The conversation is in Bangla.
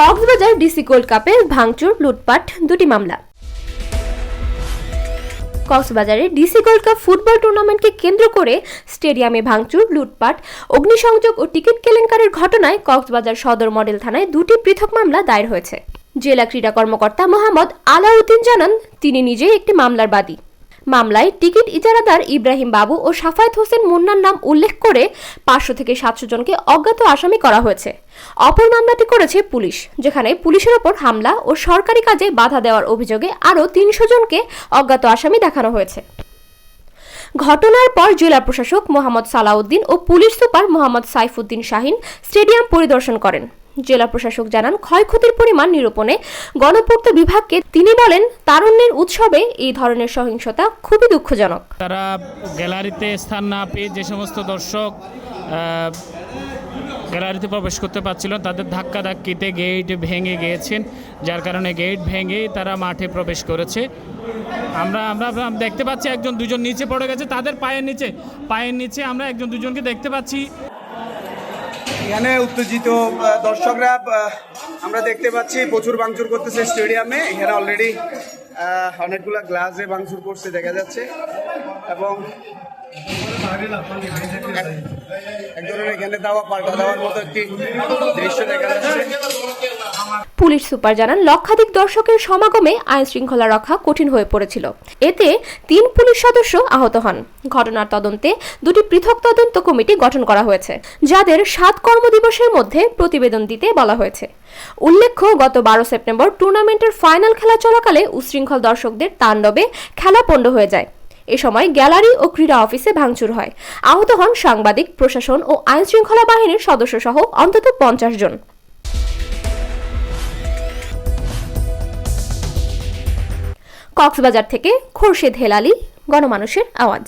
কক্সবাজার ডিসি গোল্ড কাপে ভাঙচুর, লুটপাট, দুটি মামলা। কক্সবাজারে ডিসি গোল্ড কাপ ফুটবল টুর্নামেন্টকে কেন্দ্র করে স্টেডিয়ামে ভাঙচুর, লুটপাট, অগ্নিসংযোগ ও টিকিট কেলেঙ্কারের ঘটনায় কক্সবাজার সদর মডেল থানায় দুটি পৃথক মামলা দায়ের হয়েছে। জেলা ক্রীড়া কর্মকর্তা মোহাম্মদ আলাউদ্দিন জানান, তিনি নিজেই একটি মামলার বাদী। মামলায় টিকিট ইজারাদার ইব্রাহিম বাবু ও সাফায়েত হোসেন মুন্নার নাম উল্লেখ করে পাঁচশো থেকে সাতশো জনকে অজ্ঞাত আসামি করা হয়েছে। অপর মামলাটি করেছে পুলিশ, যেখানে পুলিশের ওপর হামলা ও সরকারি কাজে বাধা দেওয়ার অভিযোগে আরও তিনশো জনকে অজ্ঞাত আসামি দেখানো হয়েছে। ঘটনার পর জেলা প্রশাসক মোহাম্মদ সালাউদ্দিন ও police super Mohammad Saifuddin Shahin stadium পরিদর্শন করেন। জেলা প্রশাসক জানান, ক্ষয়ক্ষতির পরিমাণ নিরূপণে গণপূর্ত বিভাগকে তিনি বলেন, তারুণ্যের উৎসবে এই ধরনের সহিংসতা খুবই দুঃখজনক। তারা গ্যালারিতে স্থান না পেয়ে যে সমস্ত দর্শক গ্যালারিতে প্রবেশ করতে পারছিল, তাদের ধাক্কা ধাক্কিতে গেট ভেঙে গিয়েছেন, যার কারণে গেট ভেঙে তারা মাঠে প্রবেশ করেছে। আমরা আমরা দেখতে পাচ্ছি একজন, দুজন নিচে পড়ে গেছে, তাদের পায়ের নিচে পায়ের নিচে আমরা একজন, দুজনকে দেখতে পাচ্ছি। এখানে উত্তেজিত দর্শকরা আমরা দেখতে পাচ্ছি প্রচুর ভাঙচুর করতেছে স্টেডিয়ামে। এখানে অলরেডি অনেকগুলো গ্লাসে ভাঙচুর করছে, দেখা যাচ্ছে। এবং পুলিশ সুপার জানান, লক্ষাধিক দর্শকের সমাগমে আইন শৃঙ্খলা রক্ষা কঠিন হয়ে পড়েছিল। এতে তিন পুলিশ সদস্য আহত হন। ঘটনার তদন্তে দুটি পৃথক তদন্ত কমিটি গঠন করা হয়েছে, যাদের সাত কর্মদিবসের মধ্যে প্রতিবেদন দিতে বলা হয়েছে। উল্লেখ্য, গত বারো সেপ্টেম্বর টুর্নামেন্টের ফাইনাল খেলা চলাকালে উশৃঙ্খল দর্শকদের তাণ্ডবে খেলা পণ্ড হয়ে যায়। এ সময় গ্যালারি ও ক্রীড়া অফিসে ভাঙচুর হয়। আহত হন সাংবাদিক, প্রশাসন ও আইন শৃঙ্খলা বাহিনীর সদস্য সহ অন্তত পঞ্চাশ জন। কক্সবাজার থেকে খোরশেদ হেলালি, গণমানুষের আওয়াজ।